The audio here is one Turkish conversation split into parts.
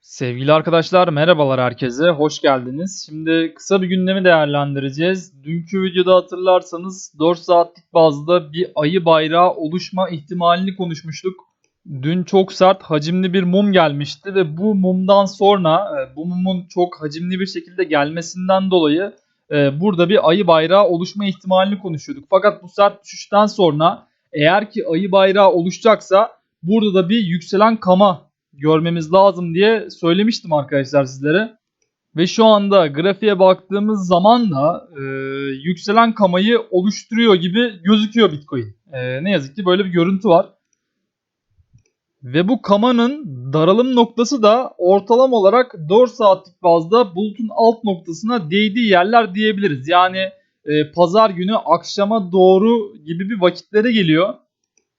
Sevgili arkadaşlar merhabalar herkese, hoş geldiniz. Şimdi kısa bir gündemi değerlendireceğiz. Dünkü videoda hatırlarsanız 4 saatlik bazda bir ayı bayrağı oluşma ihtimalini konuşmuştuk. Dün çok sert hacimli bir mum gelmişti ve bu mumdan sonra e, bu mumun çok hacimli bir şekilde gelmesinden dolayı e, burada bir ayı bayrağı oluşma ihtimalini konuşuyorduk. Fakat bu sert düşüşten sonra eğer ki ayı bayrağı oluşacaksa burada da bir yükselen kama görmemiz lazım diye söylemiştim arkadaşlar sizlere. Ve şu anda grafiğe baktığımız zaman da e, yükselen kamayı oluşturuyor gibi gözüküyor Bitcoin. E, ne yazık ki böyle bir görüntü var. Ve bu kamanın daralım noktası da ortalama olarak 4 saatlik bazda bulutun alt noktasına değdiği yerler diyebiliriz. Yani e, pazar günü akşama doğru gibi bir vakitlere geliyor.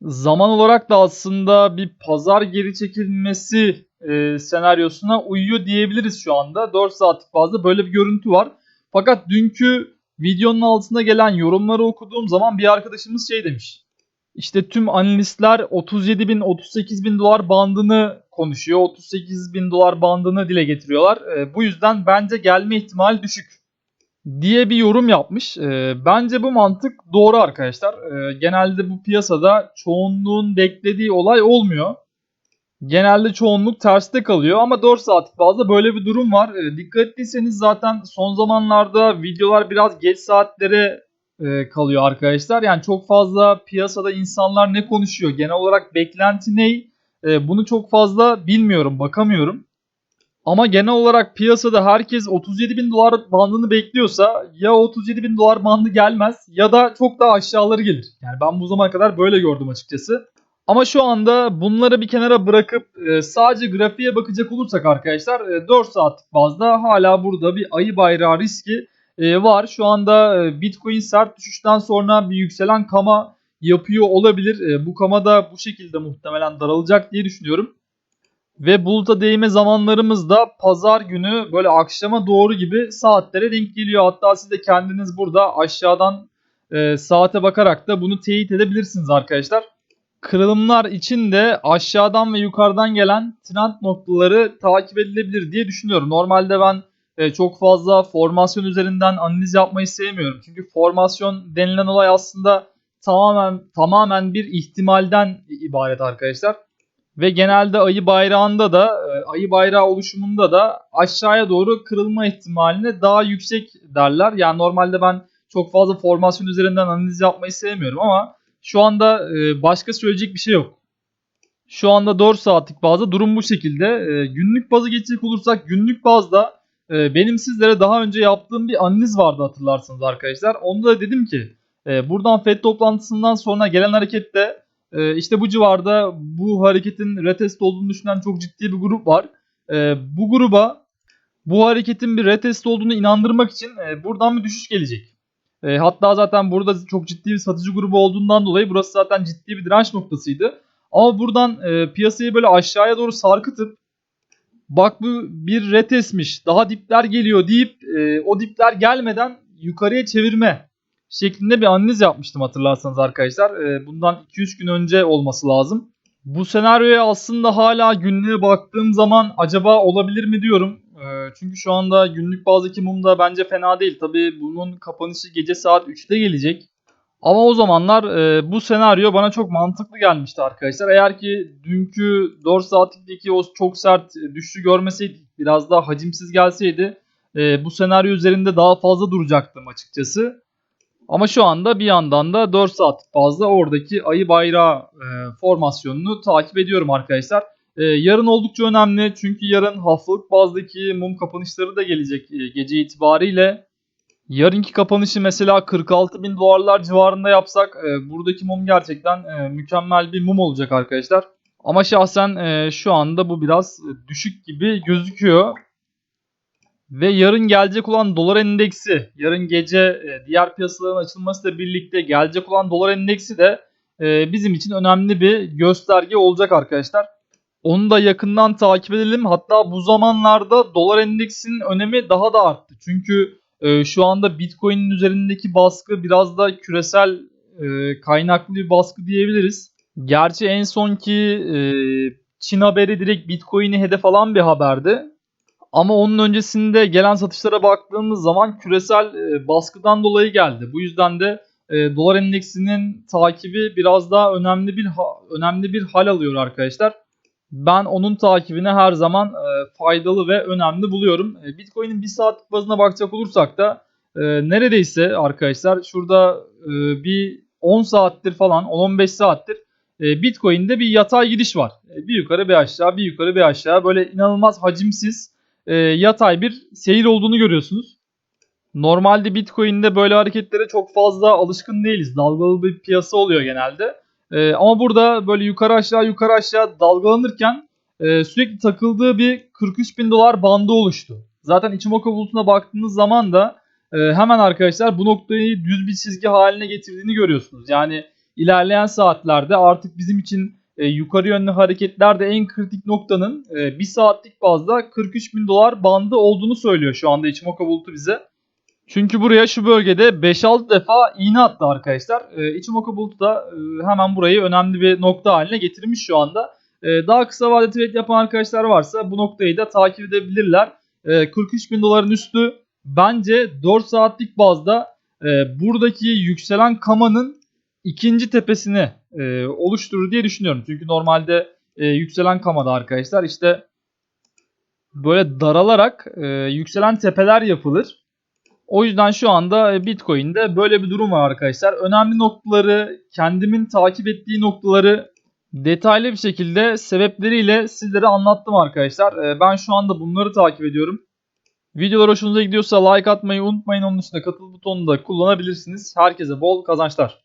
Zaman olarak da aslında bir pazar geri çekilmesi e, senaryosuna uyuyor diyebiliriz şu anda. 4 saatlik bazda böyle bir görüntü var. Fakat dünkü videonun altına gelen yorumları okuduğum zaman bir arkadaşımız şey demiş. İşte tüm analistler 37 bin 38 bin dolar bandını konuşuyor. 38 bin dolar bandını dile getiriyorlar. E, bu yüzden bence gelme ihtimali düşük diye bir yorum yapmış. E, bence bu mantık doğru arkadaşlar. E, genelde bu piyasada çoğunluğun beklediği olay olmuyor. Genelde çoğunluk terste kalıyor ama 4 saatlik fazla böyle bir durum var. E, dikkat zaten son zamanlarda videolar biraz geç saatlere e, kalıyor arkadaşlar. Yani çok fazla piyasada insanlar ne konuşuyor? Genel olarak beklenti ne? E, bunu çok fazla bilmiyorum, bakamıyorum. Ama genel olarak piyasada herkes 37 bin dolar bandını bekliyorsa ya 37 bin dolar bandı gelmez ya da çok daha aşağıları gelir. Yani ben bu zamana kadar böyle gördüm açıkçası. Ama şu anda bunları bir kenara bırakıp e, sadece grafiğe bakacak olursak arkadaşlar e, 4 saatlik bazda hala burada bir ayı bayrağı riski e, var. Şu anda e, Bitcoin sert düşüşten sonra bir yükselen kama yapıyor olabilir. E, bu kama da bu şekilde muhtemelen daralacak diye düşünüyorum. Ve buluta değme zamanlarımız da pazar günü böyle akşama doğru gibi saatlere denk geliyor. Hatta siz de kendiniz burada aşağıdan e, saate bakarak da bunu teyit edebilirsiniz arkadaşlar. Kırılımlar için de aşağıdan ve yukarıdan gelen trend noktaları takip edilebilir diye düşünüyorum. Normalde ben e, çok fazla formasyon üzerinden analiz yapmayı sevmiyorum. Çünkü formasyon denilen olay aslında tamamen tamamen bir ihtimalden ibaret arkadaşlar. Ve genelde ayı bayrağında da e, ayı bayrağı oluşumunda da aşağıya doğru kırılma ihtimaline daha yüksek derler. Yani normalde ben çok fazla formasyon üzerinden analiz yapmayı sevmiyorum ama şu anda e, başka söyleyecek bir şey yok. Şu anda 4 saatlik bazda durum bu şekilde. E, günlük bazı geçecek olursak günlük bazda benim sizlere daha önce yaptığım bir analiz vardı hatırlarsınız arkadaşlar. Onda da dedim ki buradan FED toplantısından sonra gelen harekette e, işte bu civarda bu hareketin retest olduğunu düşünen çok ciddi bir grup var. E, bu gruba bu hareketin bir retest olduğunu inandırmak için e, buradan bir düşüş gelecek. E, hatta zaten burada çok ciddi bir satıcı grubu olduğundan dolayı burası zaten ciddi bir direnç noktasıydı. Ama buradan e, piyasayı böyle aşağıya doğru sarkıtıp bak bu bir retestmiş daha dipler geliyor deyip e, o dipler gelmeden yukarıya çevirme şeklinde bir analiz yapmıştım hatırlarsanız arkadaşlar. Ee, bundan 2-3 gün önce olması lazım. Bu senaryoya aslında hala günlüğe baktığım zaman acaba olabilir mi diyorum. Ee, çünkü şu anda günlük bazdaki mum da bence fena değil. Tabii bunun kapanışı gece saat 3'te gelecek. Ama o zamanlar e, bu senaryo bana çok mantıklı gelmişti arkadaşlar. Eğer ki dünkü 4 saatlikteki o çok sert düşüşü görmeseydik, biraz daha hacimsiz gelseydi e, bu senaryo üzerinde daha fazla duracaktım açıkçası. Ama şu anda bir yandan da 4 saat fazla oradaki ayı bayrağı e, formasyonunu takip ediyorum arkadaşlar. E, yarın oldukça önemli çünkü yarın haftalık bazdaki mum kapanışları da gelecek e, gece itibariyle. Yarınki kapanışı mesela 46 bin dolarlar civarında yapsak e, buradaki mum gerçekten e, mükemmel bir mum olacak arkadaşlar. Ama şahsen e, şu anda bu biraz düşük gibi gözüküyor. Ve yarın gelecek olan dolar endeksi, yarın gece e, diğer piyasaların açılmasıyla birlikte gelecek olan dolar endeksi de e, bizim için önemli bir gösterge olacak arkadaşlar. Onu da yakından takip edelim. Hatta bu zamanlarda dolar endeksinin önemi daha da arttı. Çünkü e, şu anda Bitcoin'in üzerindeki baskı biraz da küresel kaynaklı bir baskı diyebiliriz. Gerçi en sonki Çin haberi direkt Bitcoin'i hedef alan bir haberdi. Ama onun öncesinde gelen satışlara baktığımız zaman küresel e, baskıdan dolayı geldi. Bu yüzden de e, dolar endeksinin takibi biraz daha önemli bir önemli bir hal alıyor arkadaşlar. Ben onun takibini her zaman e, faydalı ve önemli buluyorum. Bitcoin'in bir saatlik bazına bakacak olursak da neredeyse arkadaşlar şurada bir 10 saattir falan 10-15 saattir Bitcoin'de bir yatay gidiş var. Bir yukarı bir aşağı bir yukarı bir aşağı böyle inanılmaz hacimsiz e, yatay bir seyir olduğunu görüyorsunuz. Normalde Bitcoin'de böyle hareketlere çok fazla alışkın değiliz. Dalgalı bir piyasa oluyor genelde. E, ama burada böyle yukarı aşağı yukarı aşağı dalgalanırken e, sürekli takıldığı bir 43 bin dolar bandı oluştu. Zaten Ichimoku bulutuna baktığınız zaman da e, hemen arkadaşlar bu noktayı düz bir çizgi haline getirdiğini görüyorsunuz. Yani ilerleyen saatlerde artık bizim için e, yukarı yönlü hareketlerde en kritik noktanın e, bir saatlik bazda 43 bin dolar bandı olduğunu söylüyor şu anda Ichimoku bulutu bize. Çünkü buraya şu bölgede 5-6 defa iğne attı arkadaşlar. E, Ichimoku bulutu da e, hemen burayı önemli bir nokta haline getirmiş şu anda. E, daha kısa vadeli trade yapan arkadaşlar varsa bu noktayı da takip edebilirler. E, 43 bin doların üstü bence 4 saatlik bazda e, buradaki yükselen kamanın ikinci tepesini e, oluşturur diye düşünüyorum. Çünkü normalde e, yükselen kamada arkadaşlar işte böyle daralarak e, yükselen tepeler yapılır. O yüzden şu anda e, Bitcoin'de böyle bir durum var arkadaşlar. Önemli noktaları, kendimin takip ettiği noktaları detaylı bir şekilde sebepleriyle sizlere anlattım arkadaşlar. E, Ben şu anda bunları takip ediyorum. Videolar hoşunuza gidiyorsa like atmayı unutmayın. Onun dışında katıl butonunu da kullanabilirsiniz. Herkese bol kazançlar.